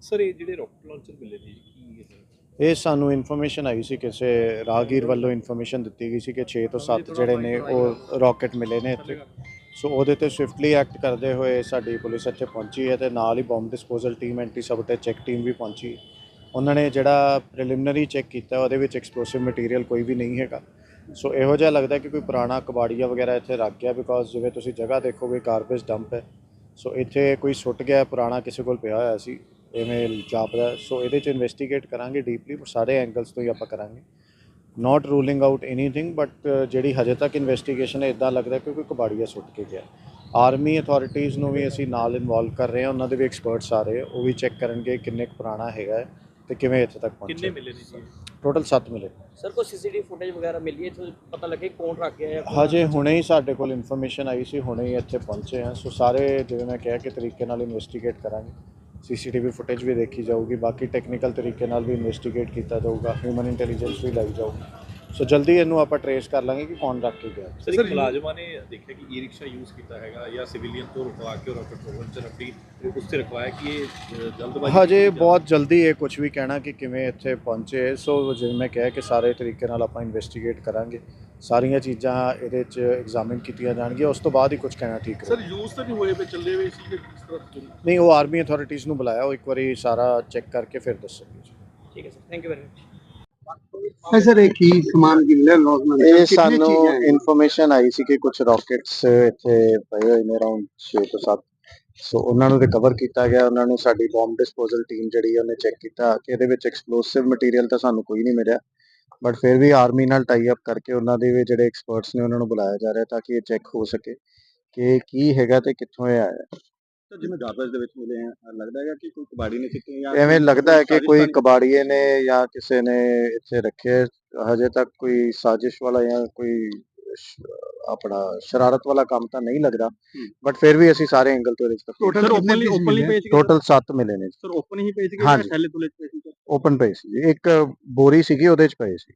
Sir, ਇਹ ਜਿਹੜੇ rocket launcher ਮਿਲੇ ਨੇ ਕੀ ਇਹ ਸਾਨੂੰ ਇਨਫੋਰਮੇਸ਼ਨ ਆਈ ਸੀ ਕਿਸੇ ਰਾਹਗੀਰ ਵੱਲੋਂ ਇਨਫੋਰਮੇਸ਼ਨ ਦਿੱਤੀ ਗਈ ਸੀ ਕਿ 6 ਤੋਂ 7 ਜਿਹੜੇ ਨੇ ਉਹ ਰਾਕਟ ਮਿਲੇ ਨੇ ਇੱਥੇ। ਸੋ ਉਹਦੇ ਤੇ ਸਵਿਫਟਲੀ ਐਕਟ ਕਰਦੇ ਹੋਏ ਸਾਡੀ ਪੁਲਿਸ ਇੱਥੇ ਪਹੁੰਚੀ ਹੈ ਤੇ ਨਾਲ ਹੀ bomb disposal team anti sabotage check team ਵੀ ਪਹੁੰਚੀ ਉਹਨਾਂ ਨੇ ਜਿਹੜਾ ਪ੍ਰੀਲਿਮਿਨਰੀ ਚੈੱਕ ਕੀਤਾ, ਉਹਦੇ ਵਿੱਚ ਐਕਸਪਲੋਸਿਵ ਮਟੀਰੀਅਲ ਕੋਈ ਵੀ ਨਹੀਂ ਹੈਗਾ। ਸੋ ਇਹੋ ਜਿਹਾ ਲੱਗਦਾ ਕਿ ਕੋਈ ਪੁਰਾਣਾ ਕਬਾੜੀਆ ਵਗੈਰਾ ਇੱਥੇ ਰੱਖ ਗਿਆ ਬਿਕੋਜ਼ ਜਿਵੇਂ ਤੁਸੀਂ ਜਗ੍ਹਾ ਦੇਖੋਗੇ ਗਾਰਬੇਜ ਡੰਪ ਹੈ। ਸੋ ਇੱਥੇ ਕੋਈ ਸੁੱਟ ਗਿਆ, ਪੁਰਾਣਾ ਕਿਸੇ ਕੋਲ ਪਿਆ ਹੋਇਆ ਸੀ। ਐਵੇਂ ਜਾਪਦਾ ਸੋ ਇਹਦੇ ਚ ਇਨਵੈਸਟੀਗੇਟ ਕਰਾਂਗੇ ਡੀਪਲੀ ਸਾਰੇ ਐਂਗਲਸ ਤੋਂ ਹੀ ਆਪਾਂ ਕਰਾਂਗੇ। Not ruling out anything but ਜਿਹੜੀ ਹਜੇ ਤੱਕ ਇਨਵੈਸਟੀਗੇਸ਼ਨ ਹੈ ਇਦਾਂ ਲੱਗਦਾ ਕਿ ਕੋਈ ਕਬਾੜੀਆ ਸੁੱਟ ਕੇ ਗਿਆ। ਆਰਮੀ ਅਥਾਰਟੀਜ਼ ਨੂੰ ਵੀ ਅਸੀਂ ਨਾਲ ਇਨਵੋਲਵ ਕਰ ਰਹੇ ਹਾਂ ਉਹਨਾਂ ਦੇ ਵੀ ਐਕਸਪਰਟਸ ਆ ਰਹੇ ਆ। ਉਹ ਵੀ ਚੈੱਕ ਕਰਨਗੇ ਕਿੰਨੇ ਕੁ ਪੁਰਾਣਾ ਹੈਗਾ ਹੈ ਤੇ ਕਿਵੇਂ ਇੱਥੇ ਤੱਕ ਕਿੰਨੇ ਪਹੁੰਚਿਆ ਮਿਲੇ ਨੇ ਜੀ? ਟੋਟਲ 7 ਮਿਲੇ। ਸਰ ਕੋਈ ਸੀਸੀਟੀਵੀ ਫੁਟੇਜ ਵਗੈਰਾ ਮਿਲੀ ਹੈ? ਇੱਥੋਂ ਪਤਾ ਲੱਗੇ ਕੌਣ ਰੱਖ ਗਿਆ ਹੈ ਹਜੇ ਹੁਣੇ ਹੀ ਸਾਡੇ ਕੋਲ ਇਨਫੋਰਮੇਸ਼ਨ ਆਈ ਸੀ ਹੁਣੇ ਹੀ ਇੱਥੇ ਪਹੁੰਚੇ ਹਾਂ। ਸੋ ਸਾਰੇ ਜਿਵੇਂ ਮੈਂ ਕਿਹਾ ਕਿ ਤਰੀਕੇ ਨਾਲ ਇਨਵੈਸਟੀਗੇਟ ਕਰਾਂਗੇ। ਸੀਸੀਟੀਵੀ ਫੁਟੇਜ ਵੀ ਦੇਖੀ ਜਾਊਗੀ, ਬਾਕੀ ਟੈਕਨੀਕਲ ਤਰੀਕੇ ਨਾਲ ਵੀ ਇਨਵੈਸਟੀਗੇਟ ਕੀਤਾ ਜਾਊਗਾ ਹਿਊਮਨ ਇੰਟੈਲੀਜੈਂਸ ਵੀ ਲਾਈ ਜਾਊਗੀ ਸੋ ਜਲਦੀ ਇਹਨੂੰ ਆਪਾਂ ਟਰੇਸ ਕਰ ਲਾਂਗੇ ਕਿ ਕੌਣ ਰੱਖ ਕੇ ਗਿਆ। ਸਰ ਇੱਕ ਮੁਲਾਜ਼ਮਾਂ ਨੇ ਦੇਖਿਆ ਕਿ ਈ ਰਿਕਸ਼ਾ ਯੂਜ਼ ਕੀਤਾ ਹੈਗਾ ਜਾਂ ਸਿਵਿਲੀਅਨ ਤੋਂ ਰੁਕਵਾ ਕੇ ਰਾਕਟ ਲਾਂਚਰ ਆਪਣੀ ਉਸ ਤੇ ਰਖਵਾਇਆ ਕਿ ਇਹ ਜਲਦਬਾਜ਼ੀ ਹਜੇ ਬਹੁਤ ਜਲਦੀ ਇਹ ਕੁਝ ਵੀ ਕਹਿਣਾ ਕਿ ਕਿਵੇਂ ਇੱਥੇ ਪਹੁੰਚੇ। ਸੋ ਜਿਵੇਂ ਮੈਂ ਕਿਹਾ ਕਿ ਸਾਰੇ ਤਰੀਕੇ ਨਾਲ ਆਪਾਂ ਇਨਵੈਸਟੀਗੇਟ ਕਰਾਂਗੇ। ਸਾਰੀਆਂ ਚੀਜ਼ਾਂ ਇਹਦੇ 'ਚ ਐਗਜ਼ਾਮਿਨ ਕੀਤੀਆਂ ਜਾਣਗੀਆਂ। ਉਸ ਤੋਂ ਬਾਅਦ ਹੀ ਕੁਝ ਕਹਿਣਾ ਠੀਕ ਸਰ ਰਹੇਗਾ। ਯੂਜ਼ ਤਾਂ ਨਹੀਂ ਹੋਏ ਪਏ ਚੱਲੇ ਹੋਏ ਸੀ ਕਿ ਕਿਸ ਤਰ੍ਹਾਂ ਨਹੀਂ ਉਹ ਆਰਮੀ ਅਥਾਰਟੀਜ਼ ਨੂੰ ਬੁਲਾਇਆ। ਉਹ ਇੱਕ ਵਾਰੀ ਸਾਰਾ ਚੈੱਕ ਕਰਕੇ ਫਿਰ ਦੱਸਣਗੇ। ਜੀ। ਠੀਕ ਹੈ sir thank you very much ਹੈ ਸਰ ਇਹ ਕੀ ਸਮਾਨ ਕੀ ਮਿਲਿਆ ਲੌਸਮੈਂਟ ਇਹ ਸਾਨੂੰ ਇਨਫੋਰਮੇਸ਼ਨ ਆਈ ਸੀ ਕਿ ਕੁਝ ਰਾਕਟਸ ਇੱਥੇ ਪਏ ਹੋਏ ਨੇ ਅਰਾਊਂਡ 6 ਤੋਂ 7 ਸੋ ਉਹਨਾਂ ਨੂੰ ਰਿਕਵਰ ਕੀਤਾ ਗਿਆ ਉਹਨਾਂ ਨੂੰ ਸਾਡੀ ਬੰਬ ਡਿਸਪੋਜ਼ਲ ਟੀਮ ਜਿਹੜੀ ਉਹਨੇ ਚੈੱਕ ਕੀਤਾ ਕਿ ਇਹਦੇ ਵਿੱਚ ਐਕਸਪਲੋਸਿਵ ਮਟੀਰੀਅਲ ਤਾਂ ਸਾਨੂੰ ਕੋਈ ਨਹੀਂ ਮਿਲਿਆ ਬਟ ਫਿਰ ਵੀ ਆਰਮੀ ਨਾਲ ਟਾਈ ਅਪ ਕਰਕੇ ਉਹਨਾਂ ਦੇ ਵੀ ਜਿਹੜੇ ਐਕਸਪਰਟਸ ਨੇ ਉਹਨਾਂ ਨੂੰ ਬੁਲਾਇਆ ਜਾ ਰਿਹਾ ਤਾਂ ਕਿ ਇਹ ਚੈੱਕ ਹੋ ਸਕੇ ਕਿ ਕੀ ਹੈਗਾ ਤੇ ਕਿੱਥੋਂ ਇਹ ਆਇਆ ਜਿਵੇਂ ਗਾਰਬੇਜ ਦੇ ਵਿੱਚ ਮਿਲੇ ਆ ਲੱਗਦਾ ਹੈਗਾ ਕਿ ਕੋਈ ਕਬਾੜੀ ਨੇ ਕਿਤੇ ਜਾਂ ਐਵੇਂ ਲੱਗਦਾ ਹੈ ਕਿ ਕੋਈ ਕਬਾੜੀਏ ਨੇ ਜਾਂ ਕਿਸੇ ਨੇ ਇੱਥੇ ਰੱਖੇ ਹਜੇ ਤੱਕ ਕੋਈ ਸਾਜ਼ਿਸ਼ ਵਾਲਾ ਜਾਂ ਕੋਈ ਸ਼- ਆਪਣਾ ਸ਼ਰਾਰਤ ਵਾਲਾ ਕੰਮ ਤਾਂ ਨਹੀਂ ਲੱਗਦਾ ਬਟ ਫਿਰ ਵੀ ਅਸੀਂ ਸਾਰੇ ਐਂਗਲ ਤੋਂ ਇਹਦੇ total openly openly page total 7 ਮਿਲੇ। ਨੇ ਸਰ ਓਪਨ ਹੀ ਪੇਜ ਹਾਂਜੀ। ਥੈਲੇ ਤੁਲੇ ਪਏ ਸੀ ਓਪਨ ਪਏ ਸੀ ਜੀ। ਇੱਕ ਬੋਰੀ ਸੀਗੀ ਉਹਦੇ ਚ ਪਏ ਸੀ।